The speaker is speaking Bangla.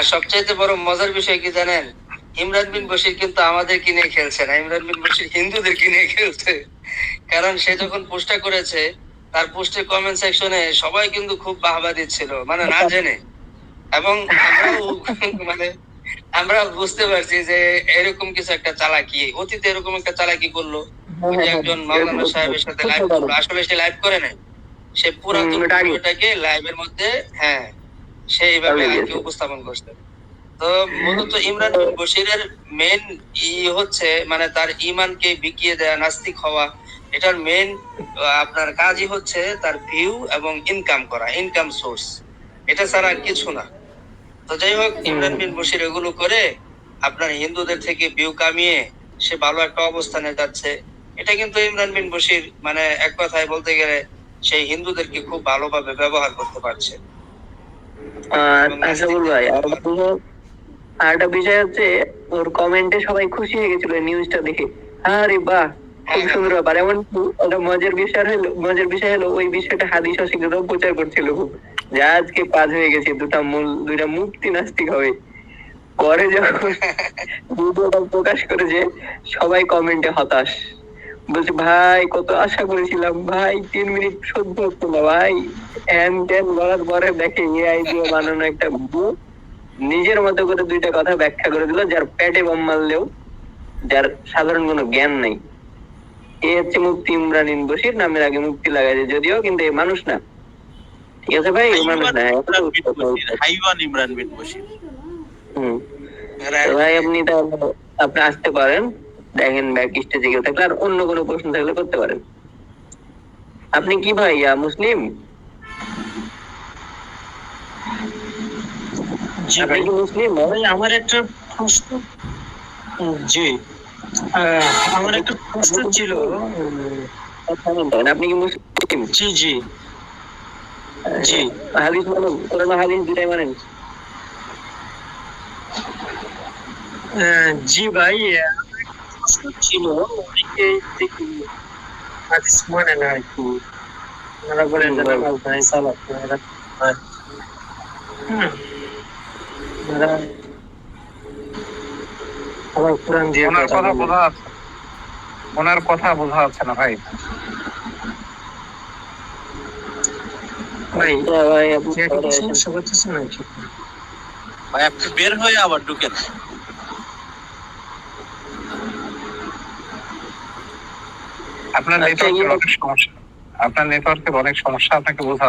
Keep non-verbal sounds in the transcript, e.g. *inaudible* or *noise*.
আর সবচাইতে বড় মজার বিষয় কি জানেন? ইমরান বিন বশির কিন্তু আমাদের কিনে খেলছে না? ইমরান বিন বশির হিন্দুদের কিনে খেলছে? কারণ সে যখন পোস্টটা করেছে তার পোস্টের কমেন্ট সেকশনে সবাই কিন্তু খুব বাহবা দিচ্ছিল মানে না জেনে। এবং আমরাও মানে আমরা বুঝতে পারছি যে এরকম কিছু একটা চালাকি অতীতে এরকম একটা চালাকি করল একজন মাওলানা সাহেবের সাথে লাইভ করল। আসলে সে লাইভ করে নাই। সে পুরাতন। ভিডিওটাকে লাইভের মধ্যে হ্যাঁ সে এইভাবে আগে আর কি উপস্থাপন করছে। তো মূলত ইমরান বিন বশিরের মেন ই হচ্ছে মানে তার ইমানকে বিকিয়ে দেয়া নাস্তিক হওয়া এটার মেন আপনার কাজই হচ্ছে তার ভিউ এবং ইনকাম করা ইনকাম সোর্স এটা ছাড়া আর কিছু না। তো যাই হোক ইমরান বিন বশির এগুলো করে আপনার হিন্দুদের থেকে ভিউ কামিয়ে সে ভালো একটা অবস্থানে যাচ্ছে। এটা কিন্তু ইমরান বিন বশির মানে এক কথায় বলতে গেলে সেই হিন্দুদেরকে খুব ভালোভাবে ব্যবহার করতে পারছে। আর আশরাফুল ভাই আর একটা বিষয়- হচ্ছে ওর কমেন্টে সবাই খুশি হয়ে গেছিল নিউজটা দেখে। আরে বাহ খুব সুন্দর ব্যাপার। এমন একটা মজার বিষয় হলো মজার বিষয় হলো ওই বিষয়টা হাদিস অশিক্ষিত প্রচার করছিল খুব। যে আজকে পাঁচ হয়ে গেছে দুটা মূল দুইটা মুক্তি নাস্তিক হবে। পরে যখন *laughs* ভিডিওটা প্রকাশ করেছে সবাই কমেন্টে হতাশ। বলছে ভাই কত আশা করেছিলাম ভাই তিন মিনিট সহ্য হচ্ছে না ভাই। হ্যান ত্যান বলার পরে দেখে এআই দিয়ে বানানো একটা নিজের মতো করে দুইটা কথা ব্যাখ্যা করে দিল যার পেটে বম মারলেও যার সাধারণ কোনো জ্ঞান নাই। এ হচ্ছে মুক্তি ইমরান ইন বসির নামের আগে মুক্তি লাগাইছে যদিও কিন্তু এ মানুষ না। ঠিক আছে ভাই? এ মানুষ না হাইওয়ান ইমরান বিন বশির হুম। ভাই আপনি তাহলে আপনি আসতে পারেন। দেখেন ব্যাক স্টেজে কেউ থাকলে আর অন্য কোনো প্রশ্ন থাকলে করতে পারেন। আপনি কি ভাই মুসলিম? আপনি কি মুসলিম? আমার একটা প্রশ্ন জি। আমার একটা প্রশ্ন ছিল। আপনি কি মুসলিম? জি জি। জি। হাদিস মানেন কোরআন হাদিস দুটাই মানেন। জি ভাই প্রশ্ন ছিল অনেকে দেখি হাদিস মানে না আর কি ওনারা বলেন আবার কোরআন দিয়ে কথা। বোঝা যাচ্ছে ওনার কথা বোঝা যাচ্ছে না ভাই? ভাই ভাই আপনি। সমস্যা করতেছেন নাকি ভাই আপনি বের হয়ে আবার ঢুকেন। আপনার আচ্ছা, নেটওয়ার্কের ইয়ে- অনেক সমস্যা। আপনার নেটওয়ার্কের অনেক সমস্যা আপনাকে বোঝা